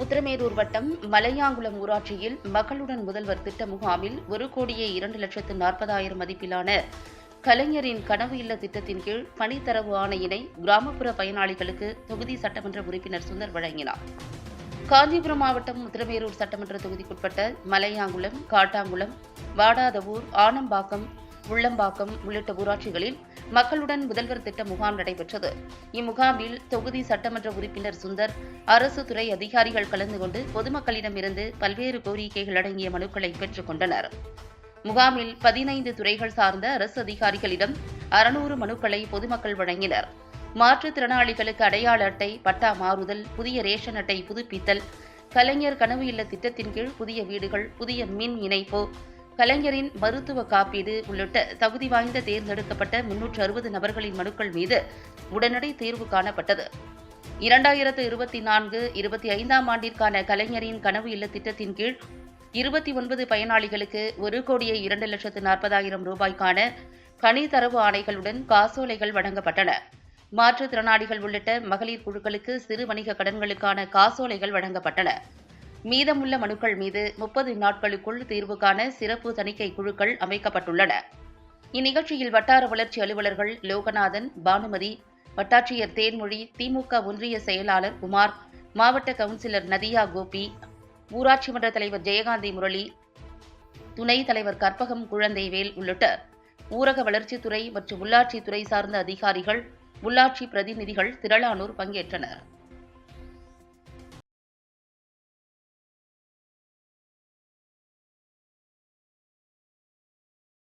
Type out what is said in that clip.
உத்திரமேரூர் வட்டம் மலையாங்குளம் ஊராட்சியில் மக்களுடன் முதல்வர் திட்ட முகாமில் ஒரு கோடியே இரண்டு லட்சத்து நாற்பதாயிரம் மதிப்பிலான கலைஞரின் கனவு இல்ல திட்டத்தின் கீழ் பணித்தரவு ஆணையினை கிராமப்புற பயனாளிகளுக்கு தொகுதி சட்டமன்ற உறுப்பினர் சுந்தர் வழங்கினார். காஞ்சிபுரம் மாவட்டம் உத்திரமேரூர் சட்டமன்ற தொகுதிக்குட்பட்ட மலையாங்குளம் காட்டாங்குளம் வாடாதவூர் ஆனம்பாக்கம் உள்ளம்பாக்கம் உள்ளிட்ட ஊராட்சிகளில் மக்களுடன் முதல்வர் திட்ட முகாம் நடைபெற்றது. இம்முகாமில் தொகுதி சட்டமன்ற உறுப்பினர் சுந்தர் அரசு துறை அதிகாரிகள் கலந்து கொண்டு பொதுமக்களிடமிருந்து பல்வேறு கோரிக்கைகள் அடங்கிய மனுக்களை பெற்றுக் கொண்டனர். முகாமில் பதினைந்து துறைகள் சார்ந்த அரசு அதிகாரிகளிடம் அறுநூறு மனுக்களை பொதுமக்கள் வழங்கினர். மாற்றுத்திறனாளிகளுக்கு அடையாள அட்டை பட்டா மாறுதல் புதிய ரேஷன் அட்டை புதுப்பித்தல் கலைஞர் கனவு இல்ல திட்டத்தின் கீழ் புதிய வீடுகள் புதிய மின் இணைப்பு கலைஞரின் மருத்துவ காப்பீடு உள்ளிட்ட தகுதி வாய்ந்த தேர்ந்தெடுக்கப்பட்ட முன்னூற்று அறுபது நபர்களின் மனுக்கள் மீது உடனடி தீர்வு காணப்பட்டது. இரண்டாயிரத்து இருபத்தி நான்கு இருபத்தி ஐந்தாம் ஆண்டிற்கான கலைஞரின் கனவு இல்ல திட்டத்தின் கீழ் இருபத்தி ஒன்பது பயனாளிகளுக்கு ஒரு கோடியே இரண்டு லட்சத்து நாற்பதாயிரம் ரூபாய்க்கான கனித்தரவு ஆணைகளுடன் காசோலைகள் வழங்கப்பட்டன. மாற்றுத்திறனாளிகள் உள்ளிட்ட மகளிர் குழுக்களுக்கு சிறு வணிக கடன்களுக்கான காசோலைகள் வழங்கப்பட்டன. மீதமுள்ள மனுக்கள் மீது முப்பது நாட்களுக்குள் தீர்வு காண சிறப்பு தணிக்கை குழுக்கள் அமைக்கப்பட்டுள்ளன. இந்நிகழ்ச்சியில் வட்டார வளர்ச்சி அலுவலர்கள் லோகநாதன் பானுமதி வட்டாட்சியர் தேன்மொழி திமுக ஒன்றிய செயலாளர் குமார் மாவட்ட கவுன்சிலர் நதியா கோபி ஊராட்சி மன்ற தலைவர் ஜெயகாந்தி முரளி துணைத் தலைவர் கற்பகம் குழந்தைவேல் உள்ளிட்ட ஊரக வளர்ச்சித்துறை மற்றும் உள்ளாட்சித்துறை சார்ந்த அதிகாரிகள் உள்ளாட்சி பிரதிநிதிகள் திரளானோர் பங்கேற்றனர்.